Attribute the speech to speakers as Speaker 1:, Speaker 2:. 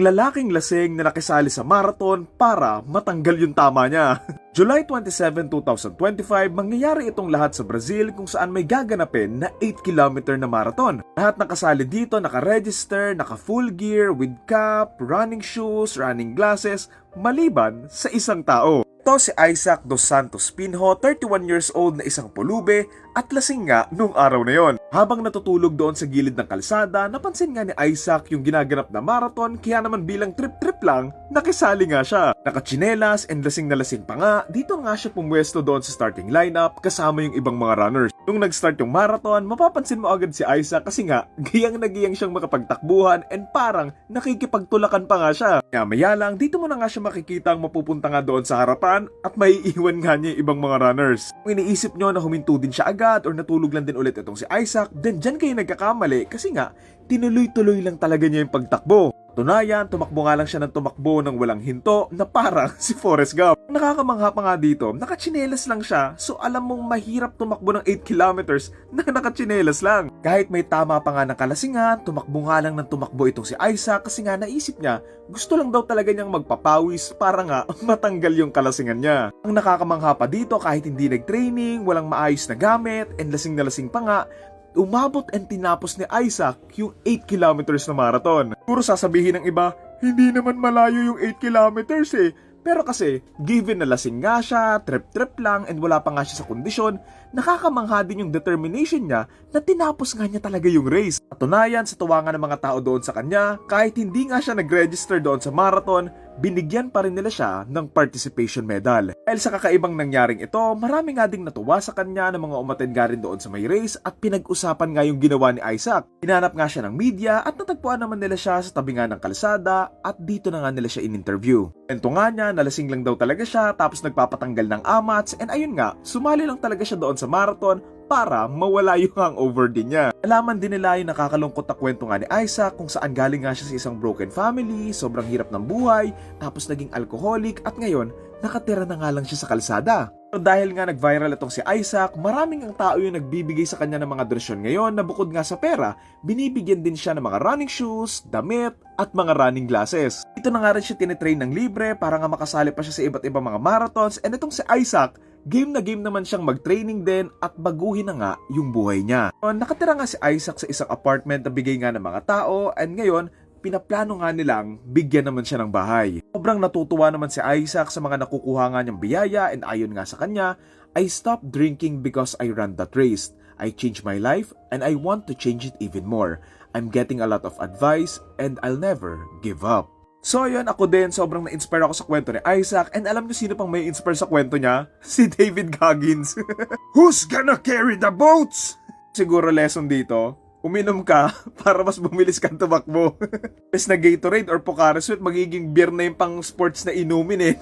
Speaker 1: Ang lalaking lasing na nakisali sa marathon para matanggal yung tama niya. July 27, 2025, mangyayari itong lahat sa Brazil kung saan may gaganapin na 8 km na marathon. Lahat ng kasali dito naka-register, naka-full gear, with cap, running shoes, running glasses, maliban sa isang tao. Ito si Isaac Dos Santos Pinho, 31 years old na isang pulube at lasing nga nung araw na yon. Habang natutulog doon sa gilid ng kalsada, napansin nga ni Isaac yung ginaganap na marathon kaya naman bilang trip-trip lang, nakisali nga siya. Nakachinelas and lasing na lasing pa nga, dito nga siya pumwesto doon sa starting lineup kasama yung ibang mga runners. Nung nag-start yung marathon, mapapansin mo agad si Isaac kasi nga, giyang na giyang siyang makapagtakbuhan and parang nakikipagtulakan pa nga siya. Kaya maya lang, dito mo na nga siya makikita ang mapupunta nga doon sa harapan at may iiwan nga niya ibang mga runners. Kung iniisip nyo na huminto din siya agad or natulog lang din ulit itong si Isaac, then dyan kayo nagkakamali kasi nga, tinuloy-tuloy lang talaga niya yung pagtakbo. Tunayan, tumakbo nga lang siya ng tumakbo ng walang hinto na parang si Forrest Gump. Ang Nakakamangha pa nga dito, nakachinelas lang siya so alam mong mahirap tumakbo ng 8 kilometers na nakachinelas lang. Kahit may tama pa nga ng kalasingan, tumakbo nga lang ng tumakbo itong si Isaac kasi nga naisip niya gusto lang daw talaga niyang magpapawis para nga matanggal yung kalasingan niya. Ang nakakamangha pa dito kahit hindi nag-training, walang maayos na gamit, and lasing na lasing pa nga, umabot and tinapos ni Isaac yung 8 kilometers na marathon. Puro sasabihin ng iba, hindi naman malayo yung 8 kilometers eh. Pero kasi, given na lasing nga siya, trip-trip lang, and wala pa nga siya sa kondisyon, nakakamangha din yung determination niya na tinapos nga niya talaga yung race. Patunayan sa tuwa nga ng mga tao doon sa kanya, kahit hindi nga siya nag-register doon sa marathon, binigyan pa rin nila siya ng participation medal. Dahil sa kakaibang nangyaring ito, marami nga ding natuwa sa kanya ng mga umaten nga rin doon sa may race at pinag-usapan nga yung ginawa ni Isaac. Hinanap nga siya ng media at natagpuan naman nila siya sa tabi nga ng kalsada at dito na nga nila siya in-interview. Ento nga niya, nalasing lang daw talaga siya tapos nagpapatanggal ng amats and ayun nga, sumali lang talaga siya doon sa marathon para mawala yung hangover din niya. Alaman din nila yung nakakalungkot na kwento nga ni Isaac kung saan galing nga siya sa isang broken family, sobrang hirap ng buhay, tapos naging alcoholic at ngayon, nakatira na nga lang siya sa kalsada. Pero dahil nga nag-viral itong si Isaac, maraming ang tao yung nagbibigay sa kanya ng mga donasyon ngayon na bukod nga sa pera, binibigyan din siya ng mga running shoes, damit, at mga running glasses. Ito na nga rin siya tinitrain ng libre para nga makasali pa siya sa iba't ibang mga marathons and itong si Isaac, game na game naman siyang mag-training din at baguhin na nga yung buhay niya. Nakatira nga si Isaac sa isang apartment na bigay nga ng mga tao and ngayon, pinaplano nga nilang bigyan naman siya ng bahay. Sobrang natutuwa naman si Isaac sa mga nakukuha nga niyang biyaya and ayon nga sa kanya, I stopped drinking because I ran that race. I changed my life and I want to change it even more. I'm getting a lot of advice and I'll never give up. So ayun, ako din, sobrang na-inspire ako sa kwento ni Isaac and alam niyo sino pang may inspire sa kwento niya? Si David Goggins. Who's gonna carry the boats? Siguro lesson dito, uminom ka para mas bumilis kang tumakbo. Bes na Gatorade or Pocari Sweat, magiging beer na yung pang sports na inumin eh.